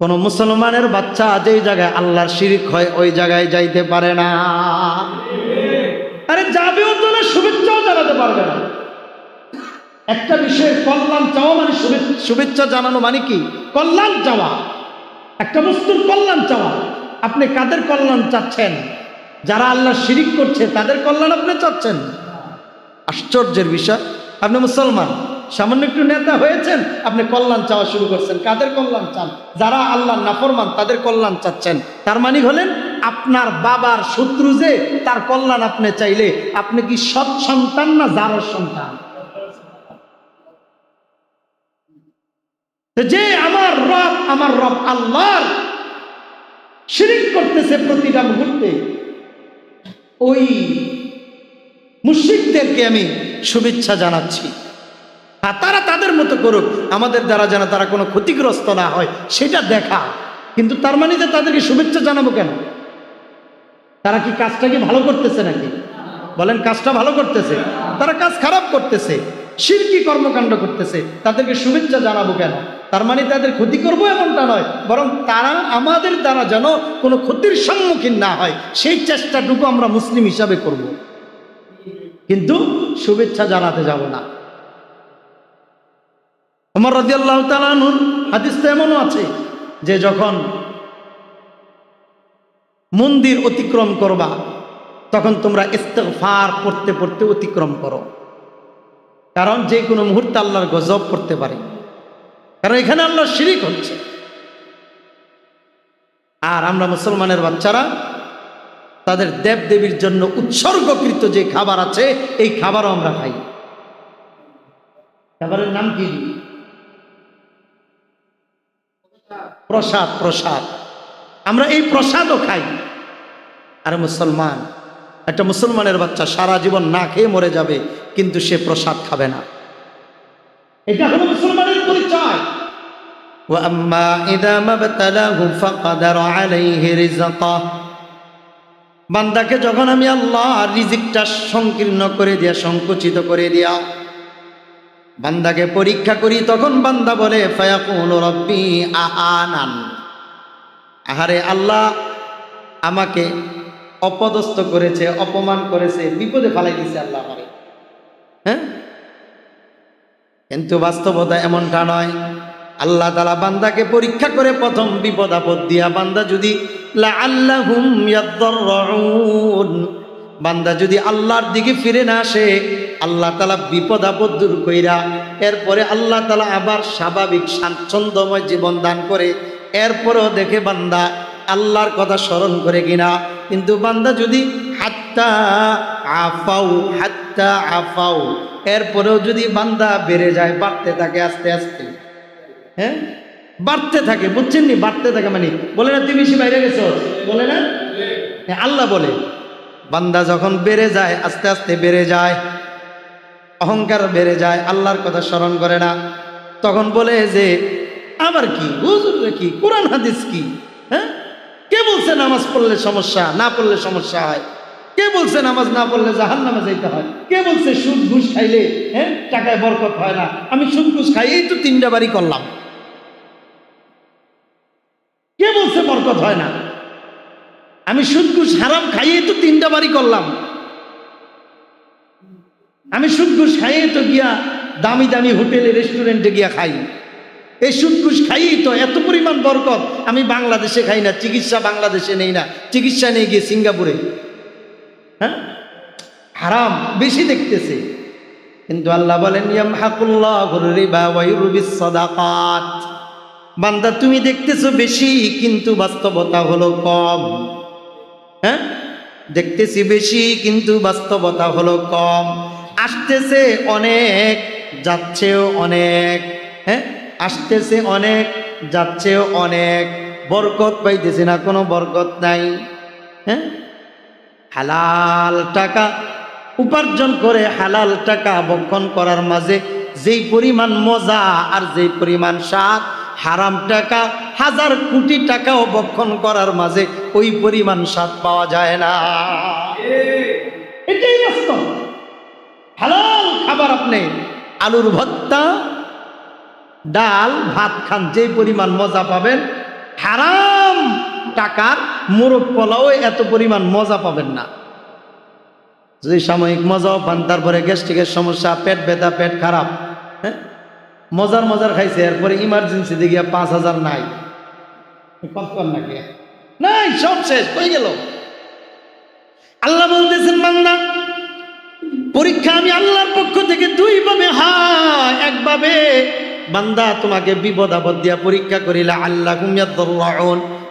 কোন মুসলমানের বাচ্চা যেই জায়গায় আল্লাহর শিরিক হয়, ওই জায়গায় যাইতে পারে না। আরে যাবেও তো না, শুভেচ্ছাও জানাতে পারবে না। একটা বিষয়ের কল্যাণ চাওয়া মানে শুভেচ্ছা জানানো মানে কি? কল্যাণ চাওয়া। একটা বস্তুর কল্যাণ চাওয়া। আপনি কাদের কল্যাণ চাচ্ছেন? যারা আল্লাহ শিরিক করছে, তাদের কল্যাণ আপনি চাচ্ছেন? আশ্চর্যের বিষয়। আপনি মুসলমান? সামান্য একটু নেতা হয়েছেন, আপনি কল্যাণ চাওয়া শুরু করছেন। কাদের কল্যাণ চান? যারা আল্লাহ নাফরমান, তাদের কল্যাণ চাচ্ছেন। তার মানে হলেন, আপনার বাবার শত্রু যে, তার কল্যাণ আপনি চাইলে, আপনি কি সৎ সন্তান না যার সন্তান? যে আমার রব আমার রব আল্লাহর, শিরিক করতেছে প্রতিটা মুহূর্তে, ওই মুশ্রিকদেরকে আমি শুভেচ্ছা জানাচ্ছি। আর তারা তাদের মতো করুক, আমাদের দ্বারা যেন তারা কোনো ক্ষতিগ্রস্ত না হয়, সেটা দেখা। কিন্তু তার মানে যে তাদেরকে শুভেচ্ছা জানাব কেন? তারা কি কাজটা কি ভালো করতেছে নাকি? বলেন, কাজটা ভালো করতেছে। তারা কাজ খারাপ করতেছে। শিরকি কর্মকাণ্ড করতেছে। তাদেরকে শুভেচ্ছা জানাব কেন? তার মানে তাদের ক্ষতি করব এমনটা নয়, বরং তারা আমাদের দ্বারা যেন কোনো ক্ষতির সম্মুখীন না হয়, সেই চেষ্টাটুকু আমরা মুসলিম হিসাবে করব। কিন্তু শুভেচ্ছা জানাতে যাব না। আমার রাজি আল্লাহ তালানুর হাদিস তো এমনও আছে যে যখন মন্দির অতিক্রম করবা, তখন তোমরা ইস্তেফার পড়তে পড়তে অতিক্রম করো। কারণ যে কোনো মুহূর্তে আল্লাহর গজব করতে পারে। কারণ এখানে আল্লাহ শিরিক হচ্ছে। আর আমরা মুসলমানের বাচ্চারা, তাদের দেব দেবীর জন্য উৎসর্গকৃত যে খাবার আছে, এই খাবারও আমরা খাই। খাবারের নাম কি? প্রসাদ প্রসাদ আমরা এই প্রসাদও খাই আর মুসলমান একটা মুসলমানের বাচ্চা সারা জীবন না খেয়ে মরে যাবে কিন্তু সে প্রসাদ খাবে না এটা হলো মুসলমানের পরিচয় وأما إذا ما ابتلاه فقدر عليه رزقه বান্দাকে যখন আমি আল্লাহ রিজিকটা সংকীর্ণ করে দিয়া সংকুচিত করে দিয়া বান্দাকে পরীক্ষা করি, তখন বান্দা বলে আহারে আল্লাহ আমাকে অপদস্থ করেছে, অপমান করেছে, বিপদে ফালাই দিছে আল্লাহ আমারে। হ্যাঁ? কিন্তু বাস্তবতা এমনটা নয়। আল্লাহ তালা বান্দাকে পরীক্ষা করে প্রথম বিপদ আপদ দিয়া বান্দা যদি বান্দা যদি আল্লাহর দিকে ফিরে না আসে আল্লাহ তালা বিপদ আপদ দূর কইরা এরপরে আল্লাহ তালা আবার স্বাভাবিক স্বাচ্ছন্দ্যময় জীবন দান করে এরপরেও দেখে বান্দা আল্লাহর কথা স্মরণ করে কিনা। কিন্তু বান্দা যদি হাত্তা আফাউ হাত্তা আফাউ এরপরেও যদি বান্দা বেড়ে যায় বাড়তে থাকে আস্তে আস্তে। হ্যাঁ? বাড়তে থাকে বুঝছেন নি? বাড়তে থাকে মানে বলে না তুই বেশি বাইরে গেছো? বলে না? হ্যাঁ, আল্লাহ বলে বান্দা যখন বেড়ে যায় আস্তে আস্তে বেড়ে যায় অহংকার বেড়ে যায়, আল্লাহর কথা স্মরণ করে না। তখন বলে যে আবার কি? হুজুর কি? কোরআন, হাদিস কি? হ্যাঁ? কে বলছে নামাজ পড়লে সমস্যা, না পড়লে সমস্যা হয়? কে বলছে নামাজ না পড়লে জাহান নামে যাইতে হয়? কে বলছে সুদ, ঘুষ খাইলে হ্যাঁ টাকায় বরকত হয় না? আমি সুদ, ঘুষ খাই, এই তো তিনটা বাড়ি করলাম। কে বলছে বরকত হয় না? আমি সুদ, ঘুষ, হারাম খাইয়ে তো তিনটা বাড়ি করলাম। আমি সুদ ঘুষ খাইয়ে তো গিয়া দামি দামি হোটেলে, রেস্টুরেন্টে গিয়া খাই। এই সুদ ঘুষ খাইয়েই তো এত পরিমাণ বরকত, আমি বাংলাদেশে খাই না, চিকিৎসা বাংলাদেশে নেই না, চিকিৎসা নিয়ে গিয়ে সিঙ্গাপুরে। হ্যাঁ? হারাম, বেশি দেখতেছে। কিন্তু আল্লাহ বলেন বান্দা, তুমি দেখতেছো বেশি, কিন্তু বাস্তবতা হলো কম। হ্যাঁ? দেখতেছি বেশি, কিন্তু বাস্তবতা হলো কম। আসতেছে অনেক, যাচ্ছেও অনেক হ্যাঁ? আসতেছে অনেক, যাচ্ছেও অনেক, বরকত পাইতেছে না, কোনো বরকত নাই হ্যাঁ? হালাল টাকা উপার্জন করে হালাল টাকা বক্ষণ করার মাঝে যেই পরিমাণ মজা আর যেই পরিমাণ স্বাদ, হারাম টাকা, হাজার কোটি টাকাও বক্ষণ করার মাঝে ওই পরিমাণ স্বাদ পাওয়া যায় না। এটাই বাস্তব। হালাল খাবার আপনি। আলুর ভর্তা, ডাল, ভাত খান যে পরিমাণ মজা পাবেন। হারাম টাকার মোরগ পোলাও এত পরিমাণ মজা পাবেন না। যদি সাময়িক মজাও পান, তারপরে গ্যাস্ট্রিকের সমস্যা, পেট ব্যথা, পেট খারাপ হ্যাঁ? মজার মজার খাইছে, এরপরে ইমার্জেন্সি দিয়ে পাঁচ হাজার নাই। কত কর নাকি? নাই, সব শেষ, হয়ে গেল। আল্লাহ বলতেছেন, বান্দা পরীক্ষা আমি আল্লাহর পক্ষ থেকে দুই ভাবে এক একভাবে বান্দা তোমাকে বিপদ আপদ দিয়া পরীক্ষা করিলা আল্লাহ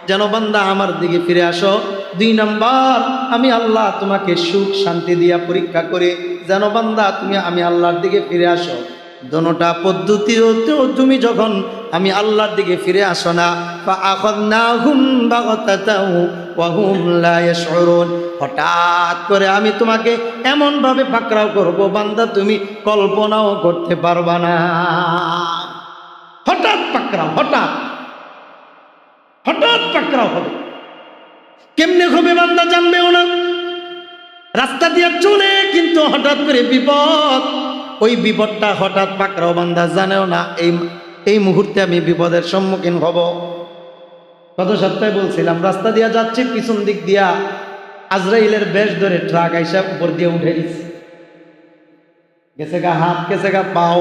যেন বান্দা আমার দিকে ফিরে আসো। দুই নাম্বার, আমি আল্লাহ তোমাকে সুখ শান্তি দিয়া পরীক্ষা করে, যেন বান্দা তুমি, আমি আল্লাহর দিকে ফিরে আসো। দোনোটা হতেও তুমি যখন আমি আল্লাহর দিকে ফিরে আসো না হঠাৎ করে আমি তোমাকে এমনভাবে পাকড়াও করব, বান্দা তুমি কল্পনাও করতে পারবা না। হঠাৎ পাকড়াও, হঠাৎ। হঠাৎ পাকড়াও হবে। কেমনে হবে বান্দা জানবেও না। রাস্তা দিয়ে চলে কিন্তু হঠাৎ করে বিপদ। ওই বিপদটা হঠাৎ পাকড়াও বান্ধা জানেও না, এই এই মুহূর্তে আমি বিপদের সম্মুখীন হব। গত সপ্তাহে বলছিলাম, রাস্তা দিয়া যাচ্ছি, পিছন দিক দিয়া আজরাইলের বেশ ধরে ট্রাক আইসা উপর দিয়ে উঠে দিচ্ছে গেছে গা হাত, গেছে গা পাও।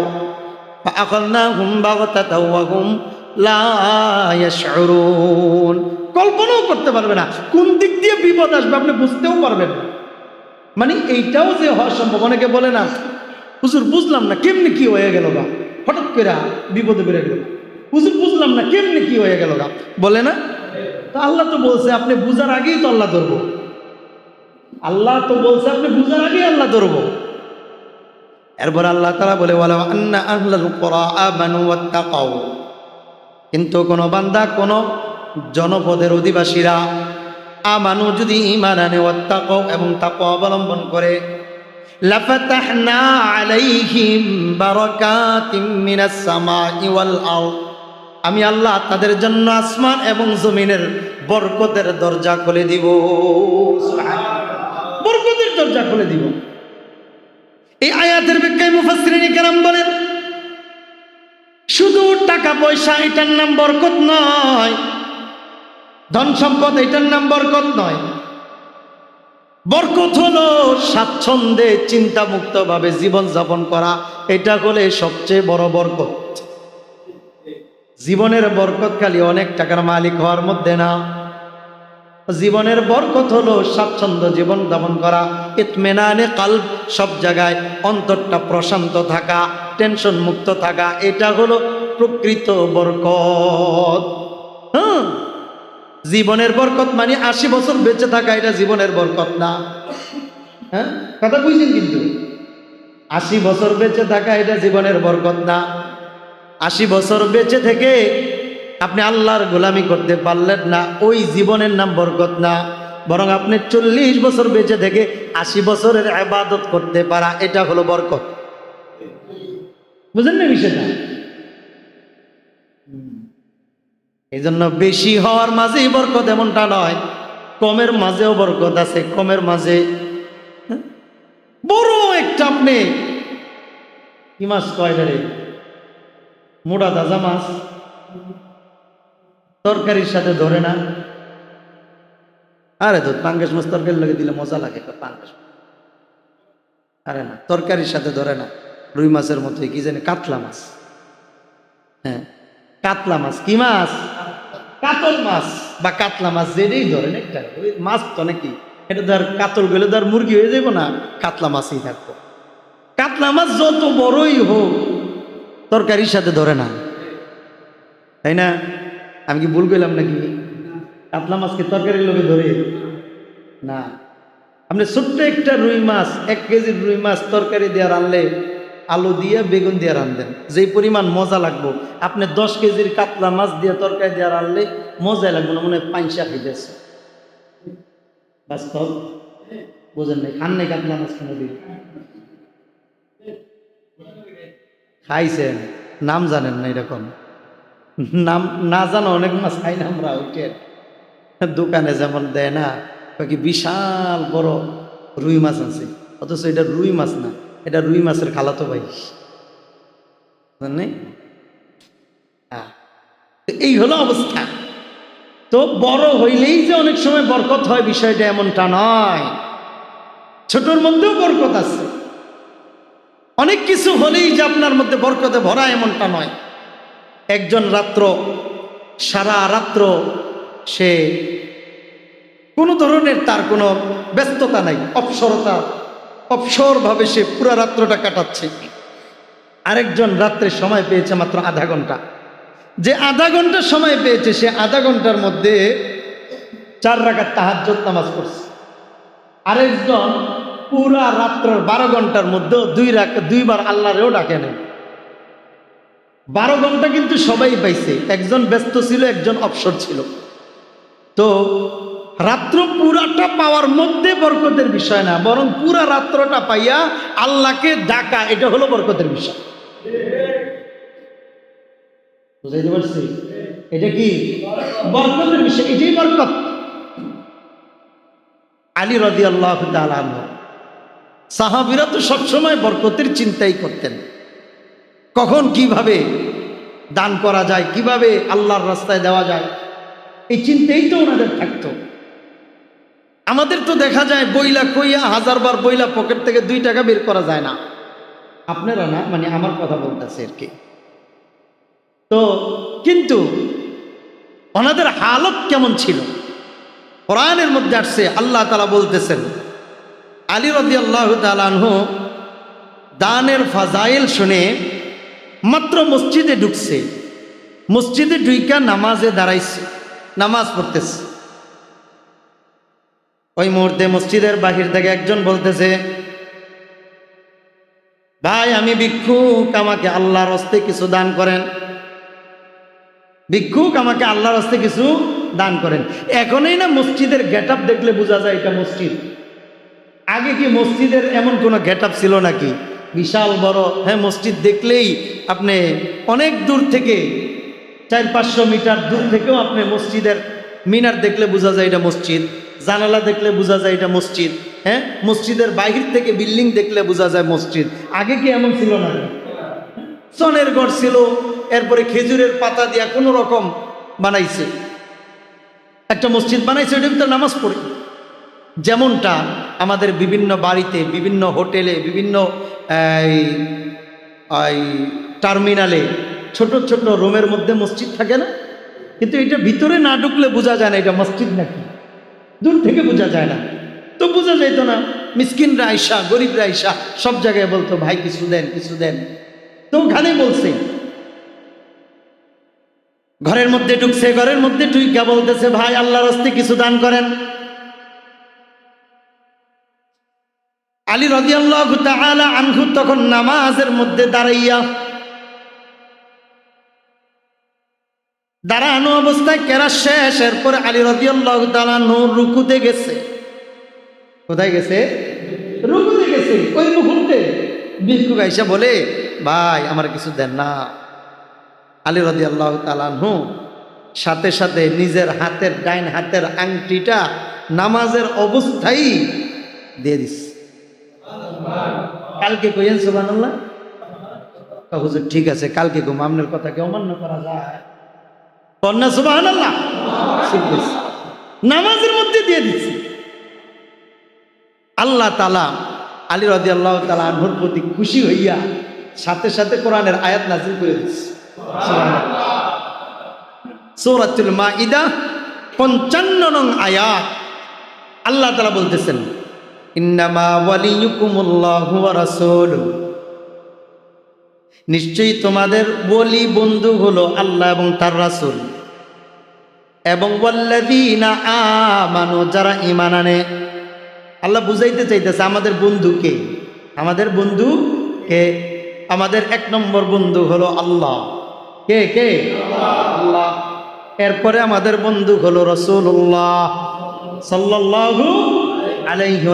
কল্পনাও করতে পারবে না, কোন দিক দিয়ে বিপদ আসবে আপনি বুঝতেও পারবেন মানে এইটাও যে হওয়ার সম্ভব, অনেকে বলে না হুজুর, বুঝলাম না কেমনি কি হয়ে গেল গা? হঠাৎ করে বিপদে বেড়ে গেল। হুজুর, বুঝলাম না কেমনি কি হয়ে গেল গা? বলে না? তো আল্লাহ তো বলছে, আপনি বুঝার আগেই তো আল্লাহ ধরবো। আল্লাহ তো বলছে, আপনি বুঝার আগেই আল্লাহ ধরবো। এরপর আল্লাহ তারা বলে কিন্তু কোন বান্দা, কোন জনপদের অধিবাসীরা আমানু যদি ইমান আনে, ওয়াত্তাকাউ এবং তাকওয়া অবলম্বন করে মিনাস সামাই ওয়াল আরদ আমি আল্লাহ তাদের জন্য আসমান এবং জমিনের বরকতের দরজা খুলে দিব। বরকতের দরজা খুলে দিব। এই আয়াতের ব্যাখ্যায় মুফাসসিরিন কেরাম বলেন, শুধু টাকা পয়সা এটার নাম বরকত নয়, ধন সম্পদ এটার নাম বরকত নয় বরকত হলো স্বাচ্ছন্দ্যে চিন্তামুক্ত ভাবে জীবন যাপন করা। এটা হলে সবচেয়ে বড় বরকত। জীবনের বরকত খালি অনেক টাকার মালিক হওয়ার মধ্যে না। জীবনের বরকত হলো স্বাচ্ছন্দ্য জীবন যাপন করা। ইতমেনানে কাল সব জায়গায় অন্তরটা প্রশান্ত থাকা, টেনশন মুক্ত থাকা, এটা হলো প্রকৃত বরকত। জীবনের বরকত মানে আশি বছর বেঁচে থাকা এটা জীবনের বরকত না। হ্যাঁ? কথা বুঝছেন কিন্তু? আশি বছর বেঁচে থাকা এটা জীবনের বরকত না। আশি বছর বেঁচে থেকে আপনি আল্লাহর গোলামি করতে পারলেন না, ওই জীবনের নাম বরকত না। বরং আপনি চল্লিশ বছর বেঁচে থেকে আশি বছরের আবাদত করতে পারা, এটা হলো বরকত। বুঝেন না বিষয়টা? এই জন্য বেশি হওয়ার মাঝেই বরকত এমনটা নয়। কমের মাঝেও বরকত আছে, কমের মাঝে। হ্যাঁ? বড় একটা আপনি। কি মাছ কয় মোটা তাজা মাছ। তরকারির সাথে ধরে না। আরে তো পাঙ্গাস মাছ তরকারি লাগে দিলে মজা লাগে পাঙ্গাস আরে না, তরকারির সাথে ধরে না। রুই মাছের মতোই, কি জানি, কাতলা মাছ। হ্যাঁ কাতলা মাছ। কি মাছ? কাতল মাছ বা কাতলা মাছ যেটাই ধরেন, একটা ওই মাছ তো নাকি, এটা ধর কাতল গেলে ধর মুরগি হয়ে যাব না, কাতলা মাছই থাকব। কাতলা মাছ যত বড়ই হোক, তরকারির সাথে ধরে না। তাই না? আমি কি ভুল করলাম নাকি? কাতলা মাছকে তরকারির লোকে ধরে? না। আপনি ছোট্ট একটা রুই মাছ, এক কেজির রুই মাছ তরকারি দিয়ে রানলে আলু দিয়ে বেগুন দিয়ে রান্ধেন যেই পরিমাণ মজা লাগবো। আপনি দশ কেজির কাতলা মাছ দিয়ে তরকারি দিয়ে রানলে মজাই লাগবো না, মনে হয় পাঁচশা খাইতেছে বাস্তব? বোঝেন নাই, খান নাই কাতলা মাছ কেন খাইছেন, নাম জানেন না এরকম। নাম না জানো অনেক মাছ খাই না আমরা, ওইটে। দোকানে যেমন দেয় না কি বিশাল বড় রুই মাছ আছে অথচ এটা রুই মাছ না। এটা রুই মাছের খালাতো ভাই। এই হলো অবস্থা। তো বড় হইলেই যে অনেক সময় বরকত হয়, বিষয়টা এমনটা নয়। ছোটর মধ্যেও বরকত আছে। অনেক কিছু হলেই যে আপনার মধ্যে বরকতে ভরা এমনটা নয়। একজন রাত্র, সারা রাত্র সে কোনো ধরনের তার কোনো ব্যস্ততা নাই, অপসরতা অপসরভাবে সে পুরা রাত্রটা কাটাচ্ছে। আরেকজন রাত্রে সময় পেয়েছে মাত্র আধা ঘণ্টা। যে আধা ঘণ্টা সময় পেয়েছে, সে আধা ঘণ্টার মধ্যে চার রাখার তাহাজ্জত নামাজ পড়ছে। আরেকজন পুরা রাত্রের বারো ঘণ্টার মধ্যেও দুই রাখ দুইবার আল্লাহরেও ডাকে নেই। বারো ঘণ্টা কিন্তু সবাই পাইছে। একজন ব্যস্ত ছিল, একজন অবসর ছিল। তো রাত্র পুরাটা পাওয়ার মধ্যে বরকতের বিষয় না, বরং পুরা রাত্রটা পাইয়া আল্লাহকে ডাকা, এটা হলো বরকতের বিষয়। বুঝাইতে পারছি? এটা কি? বরকতের বিষয়, এটাই বরকত। আলী রদি আল্লাহ সাহাবিরা তো সবসময় বরকতের চিন্তাই করতেন। কখন কীভাবে দান করা যায়, কীভাবে আল্লাহর রাস্তায় দেওয়া যায়, এই চিন্তাই তো ওনাদের থাকতো। আমাদের তো দেখা যায় বইলা কইয়া হাজারবার বইলা পকেট থেকে দুই টাকা বের করা যায় না। আপনারা না মানে আমার কথা বলতেছে আর কি। তো কিন্তু ওনাদের হালত কেমন ছিল? কোরআনের মধ্যে আসছে, আল্লাহ তালা বলতেছেন, আলী রদি আল্লাহ তালাহ দানের ফাজাইল শুনে মাত্র মসজিদে ঢুকছে। মসজিদে ঢুইকা নামাজে দাঁড়াইছে, নামাজ পড়তেছে। ওই মুহূর্তে মসজিদের বাহির থেকে একজন বলতেছে, ভাই, আমি ভিক্ষুক, আমাকে আল্লাহর হস্তে কিছু দান করেন। ভিক্ষুক, আমাকে আল্লাহর হস্তে কিছু দান করেন। এখনই না মসজিদের গেট দেখলে বোঝা যায় এটা মসজিদ। আগে কি মসজিদের এমন কোনো গেট ছিল নাকি? বিশাল বড়। হ্যাঁ মসজিদ দেখলেই আপনি অনেক দূর থেকে, চার পাঁচশো মিটার দূর থেকেও আপনি মসজিদের মিনার দেখলে বোঝা যায় এটা মসজিদ। জানালা দেখলে বোঝা যায় এটা মসজিদ হ্যাঁ? মসজিদের বাহির থেকে বিল্ডিং দেখলে বোঝা যায় মসজিদ। আগে কি এমন ছিল না? সনের ঘর ছিল, এরপরে খেজুরের পাতা দিয়া কোনো রকম বানাইছে। একটা মসজিদ বানাইছে ওইটা ভিতরে নামাজ পড়ে। যেমনটা আমাদের বিভিন্ন বাড়িতে, বিভিন্ন হোটেলে, বিভিন্ন টার্মিনালে ছোট ছোট রুমের মধ্যে মসজিদ থাকে না? কিন্তু এটা ভিতরে না ঢুকলে বোঝা যায় না এটা মসজিদ নাকি। দূর থেকে বোঝা যায় না। তো বোঝা যাইতো না, মিসকিনরা আইসা, গরিবরা আইসা, সব জায়গায় বলতো, ভাই, কিছু দেন কিছু দেন। তো ওখানে বলছে। ঘরের মধ্যে ঢুকছে, ঘরের মধ্যে টুইকা বলতেছে, ভাই, আল্লাহর হস্তে কিছু দান করেন। আলী রদিয়াল্লাহ আনহু তখন নামাজের মধ্যে দাঁড়াইয়া দাঁড়ানো অবস্থায় কেরা শেষ? এরপরে আলী রদিয়াল্লাহ তালানহু রুকুতে গেছে। কোথায় গেছে? রুকুতে গেছে। ওই মুহূর্তে বিক্ষু গাইসা বলে, ভাই, আমার কিছু দেন না। আলী রদি আল্লাহ তালানহু সাথে সাথে নিজের হাতের, ডাইন হাতের আংটিটা নামাজের অবস্থায় দিয়ে দিস কালকে কইয়েন সুবান হুজুর, ঠিক আছে, কালকে ঘুম। আপনার কথা কি অমান্য করা যায়? কন্যা সুবাহ নামাজের মধ্যে দিয়ে দিচ্ছি। আল্লাহ তালা আলী রাজি আল্লাহ তালা আনহুর প্রতি খুশি হইয়া সাথে সাথে কোরআনের আয়াত নাজিল করে দিচ্ছে। সৌরাতুল মা ইদা পঞ্চান্ন নং আয়াত। আল্লাহ তালা বলতেছেন ইন্নামা ওয়ালিয়ুকুমুল্লাহু ওয়া রাসূলু নিশ্চয়ই তোমাদের বলি বন্ধু হলো আল্লাহ এবং তার রাসূল। এবং ওয়াল্লাযীনা আমানু, যারা ঈমান আনে। আল্লাহ বুঝাইতে চাইতেছে, আমাদের বন্ধু কে? আমাদের বন্ধু কে? আমাদের এক নম্বর বন্ধু হলো আল্লাহ। কে কে? আল্লাহ। এরপরে আমাদের বন্ধু হলো রসুল্লাহ সাল্লাল্লাহু আলাইহি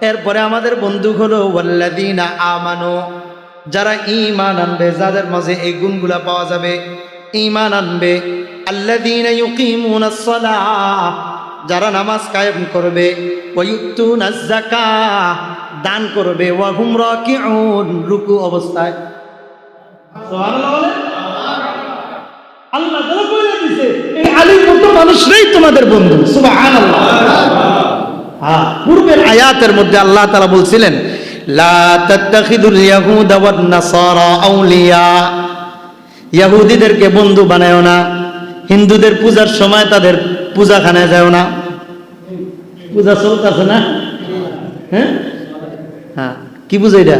এরপরে আমাদের বন্ধু হলো ওয়াল্লাযীনা আমানু। যারা ঈমান আনবে যাদের মাঝে এই গুণগুলা পাওয়া যাবে ঈমান আনবে। সালাহ যারা নামাজ কায়েম করবে দান করবে ওয়া হুম রাকিউন রুকু অবস্থায়। আল্লাহ এই মানুষরাই তোমাদের বন্ধু। সুবহানাল্লাহ। হ্যাঁ, পূর্বের আয়াতের মধ্যে আল্লাহ তাআলা বলছিলেন লা বন্ধু বানায়ও না, হিন্দুদের পূজার সময় তাদের পূজা পূজাখানায় যাও না। পূজা চলতেছে না? হ্যাঁ? হ্যাঁ কি পূজা এটা?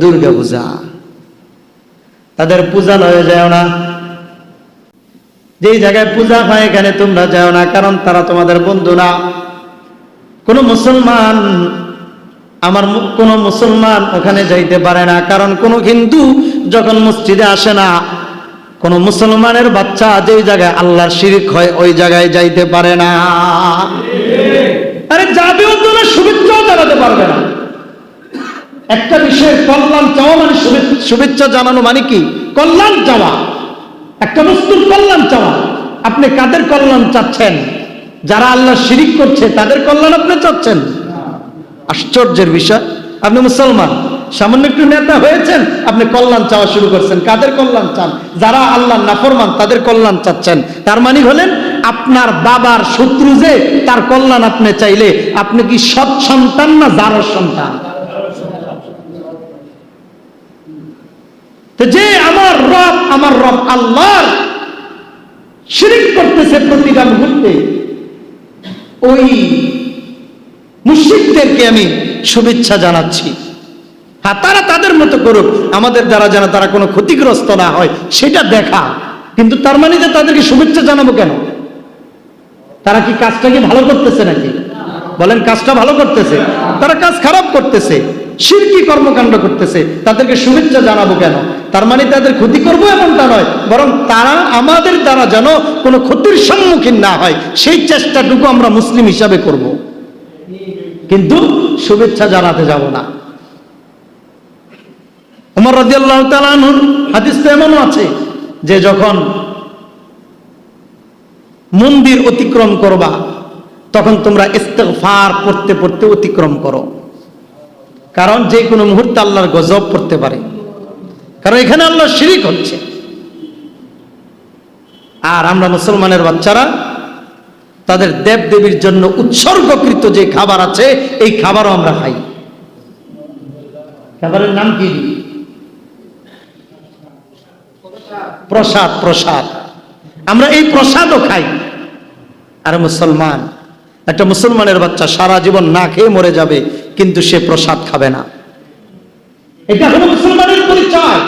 দুর্গা পূজা। তাদের পূজা লয়ে যায় না। যেই জায়গায় পূজা হয় এখানে তোমরা যাও না, কারণ তারা তোমাদের বন্ধু না। কোন মুসলমান আমার কোন মুসলমান ওখানে যাইতে পারে না। কারণ কোন হিন্দু যখন মসজিদে আসে না, কোন মুসলমানের বাচ্চা যেই জায়গায় আল্লাহর শিরিক হয়, ওই জায়গায় যাইতে পারে না। আরে যাবেও শুভেচ্ছাও জানাতে পারবে না। একটা বিষয়ের কল্যাণ চাওয়া মানে শুভেচ্ছা জানানো মানে কি? কল্যাণ চাওয়া। একটা বস্তুর কল্যাণ চাওয়া। আপনি কাদের কল্যাণ চাচ্ছেন? যারা আল্লাহ শিরিক করছে, তাদের কল্যাণ আপনি চাচ্ছেন? আশ্চর্যের বিষয়। আপনি মুসলমান, সামান্য একটু নেতা হয়েছেন, আপনি কল্যাণ চাওয়া শুরু করছেন। কাদের কল্যাণ চান? যারা আল্লাহ নাফরমান, তাদের কল্যাণ চাচ্ছেন। তার মানে হলেন, আপনার বাবার শত্রু যে, তার কল্যাণ আপনি চাইলে, আপনি কি সৎ সন্তান না যার সন্তান? যে আমার রব আমার রব আল্লাহর, শিরিক করতেছে প্রতিটা মুহূর্তে ওই মুশরিকদেরকে আমি শুভেচ্ছা জানাচ্ছি। হ্যাঁ তারা তাদের মতো করুক, আমাদের দ্বারা যেন তারা কোনো ক্ষতিগ্রস্ত না হয়, সেটা দেখা। কিন্তু তার মানে যে তাদেরকে শুভেচ্ছা জানাব কেন? তারা কি কাজটা কি ভালো করতেছে নাকি? বলেন, কাজটা ভালো করতেছে। তারা কাজ খারাপ করতেছে শিরকি কর্মকাণ্ড করতেছে, তাদেরকে শুভেচ্ছা জানাব কেন? তার মানে তাদের ক্ষতি করব এমনটা নয়, বরং তারা আমাদের দ্বারা যেন কোনো ক্ষতির সম্মুখীন না হয়, সেই চেষ্টাটুকু আমরা মুসলিম হিসাবে করব। কিন্তু শুভেচ্ছা জানাতে যাব না। উমর রাদিয়াল্লাহু তাআলা আনহুর হাদিস তো এমনও আছে যে যখন মন্দির অতিক্রম করবা, তখন তোমরা ইস্তেগফার পড়তে পড়তে অতিক্রম করো। কারণ যে কোনো মুহূর্তে আল্লাহর গজব পড়তে পারে। কারণ এখানে আল্লাহ শিরিক হচ্ছে। আর আমরা মুসলমানের বাচ্চারা তাদের দেব দেবীর জন্য উৎসর্গকৃত যে খাবার আছে, এই খাবারও আমরা খাই। খাবারের নাম কি? প্রসাদ প্রসাদ। আমরা এই প্রসাদও খাই। আর মুসলমান, একটা মুসলমানের বাচ্চা সারা জীবন না খেয়ে মরে যাবে, কিন্তু সে প্রসাদ খাবে না। এটা হলো মুসলমানের পরিচয়।